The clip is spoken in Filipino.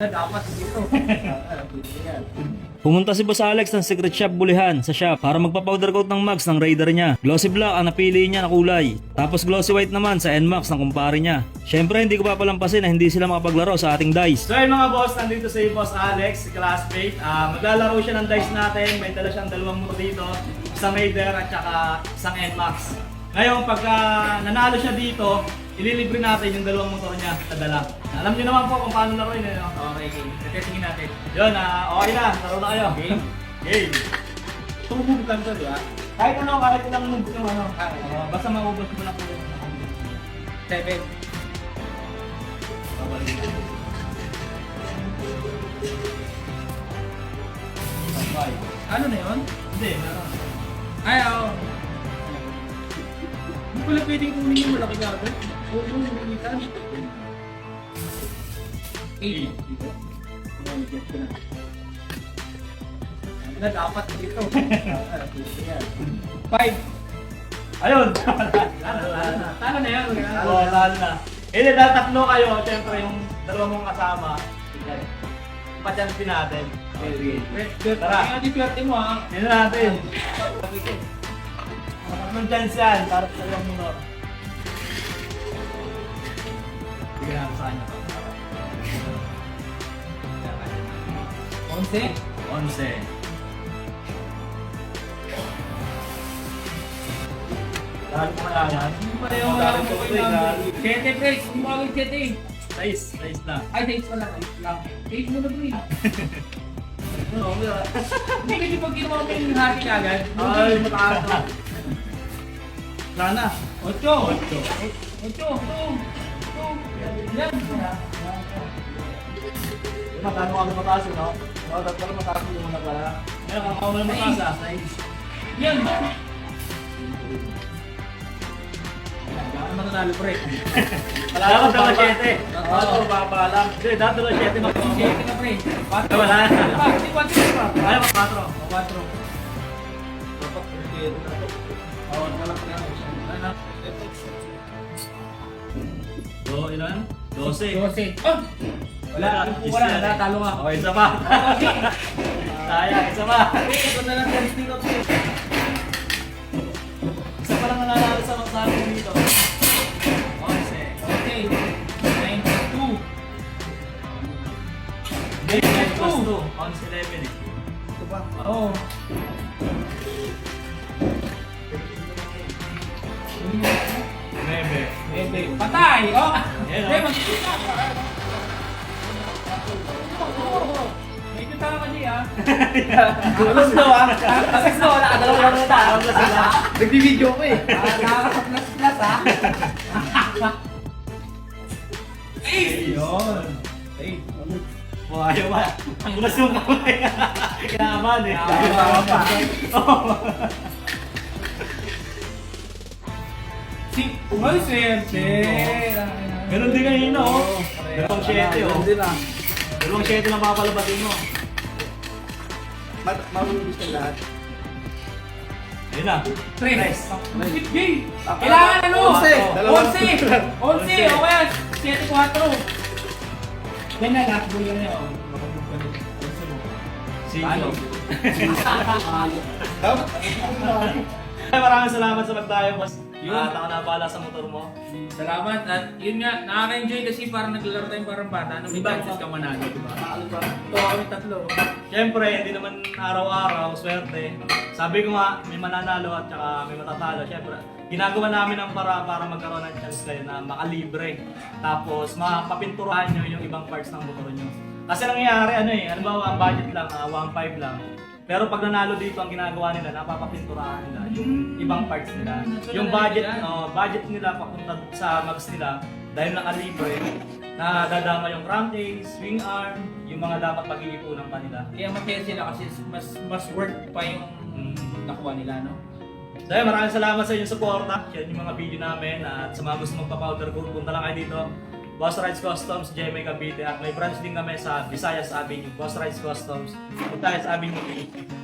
Dapat dito. Pumunta si Boss Alex ng Secret Shop Bulihan sa shop para magpa-powder coat ng mags ng Raider niya. Glossy black ang napili niya na kulay. Tapos glossy white naman sa NMAX ng kumpare niya. Syempre hindi ko papalampasin na hindi sila makapaglaro sa ating dice. So mga boss, nandito si Boss Alex, si classmate. Ah, maglalaro siya ng dice natin. May dala siyang dalawang motor dito. Isang Raider at saka isang NMAX. Ngayon, pagka nanalo siya dito, ililibre natin yung dalawang motor niya sa dala. Alam niyo naman po kung paano laruin. Eh, no? Okay, okay. Testingin natin. Yun, ah, okay na. Laro na kayo. Game? Game. Tumubog lang to, di ba? Kahit ano, kahit ilang move yung ano. Ah, Ah, basta maubos mo na po Seven. Five. Ano na yun? Hindi, meron. Ay, oo. Hindi pala pwedeng kunin yung malaki agad. Eight. Na dapat dito. Five. Ayun! Talo na. Na yan. Oo, talo na. Eh, dahil tatlo kayo, siyempre yung dalawa mong kasama, pachansin natin. Tara. Tara. Kaya di swerte mo ha. Yun na natin. Tatlong chance yan, para sa dalawang motor. Sa kanya. Onse. Onse. Dahil mo kaya yan? Hindi pa yung Ang galing ko eh, pre. Hindi mo agad sete. Size, size na. Ay, dates pala. Dates lang. Dates mo na, pre. Ano, wala. Hindi kasi pag ginawa mo yung hati agad. Ay, mataas na. Sana. Ocho. Ocho. Ocho. Ocho. Magkano ka mataas yun, no? Oo, dapat pala mataas yung muna pala. Ngayon, kung ako wala mataas ah. Size. Yan. Ano matatalo, pre? Dapat dala 7. Oo, baba lang. Hindi, dapat dala 7. Sete ka, pre. Quatro. Wala na. Pa, Hindi, quatro pa. Ayaw, 4. Quatro. Dapat 7. Oo, wala pa lang. Do, ilan? 12. Dose. Oh! Wala. Wala. Wala. Talo ka. Okay, isa pa. Sayang, isa pa. Ito na lang yung stick up. Isa pa lang nangalala sa mga sabi dito. 11. Okay. Nine plus two. Hindi, 9 plus 2. 11, 11 eh. Oo. Bebe. Patay! Oh! Pre, oh. magkikita ka. Medyo tama ka di ah. Gusto mo ah. Kasi gusto wala dalawa lang na tao na sila. Nagbi-video ko eh. Ah, nakakaplas-plas ah. Ayun. Ay. Oh, ayaw ba? Ang gulas yung kamay. Kinaman eh. Kinabahan pa. Oo. Ay, swerte. Ganun din kanina oh. Dalawang 7 oh. Hindi na. Dalawang 7 lang papalabatin mo. Ma- Marunong gusto lahat. Ayun na. Tres. Skip gay. Kailangan ano? Onse. Dalawang- Onse. Onse. O kaya, siete cuatro. Yan na, lahat mo yan yun. Ay, maraming salamat sa pagtayo. Yun. At ako na bahala sa motor mo. Salamat. At yun nga, nakaka-enjoy kasi parang naglalaro tayong parang bata. Ano, may Diba? chances ka manalo, di ba? Ano ba? Ito kami tatlo. Siyempre, hindi naman araw-araw, swerte. Sabi ko nga, may mananalo at saka may matatalo. Siyempre, ginagawa namin ang para para magkaroon ng chance kayo na makalibre. Tapos, mapapinturahan nyo yung ibang parts ng motor nyo. Kasi nangyayari, ano eh, ano ba, ang budget lang, ah, 1.5 lang. Pero pag nanalo dito, ang ginagawa nila, napapapinturahan nila yung ibang parts nila. Yung budget, oh, budget nila papunta sa mags nila, dahil nakalibre, na dadama yung crankcase, swing arm, yung mga dapat pag-iipunan pa nila. Kaya masaya sila kasi mas mas worth pa yung Mm. nakuha nila, no? Dahil maraming salamat sa inyong suporta. Yan yung mga video namin. At sa mga gusto magpa-powder coat, punta lang kayo dito. Boss Rides Customs, JMA Cavite. At may branch din kami sa Visayas Avenue. Boss Rides Customs. Punta sa 8.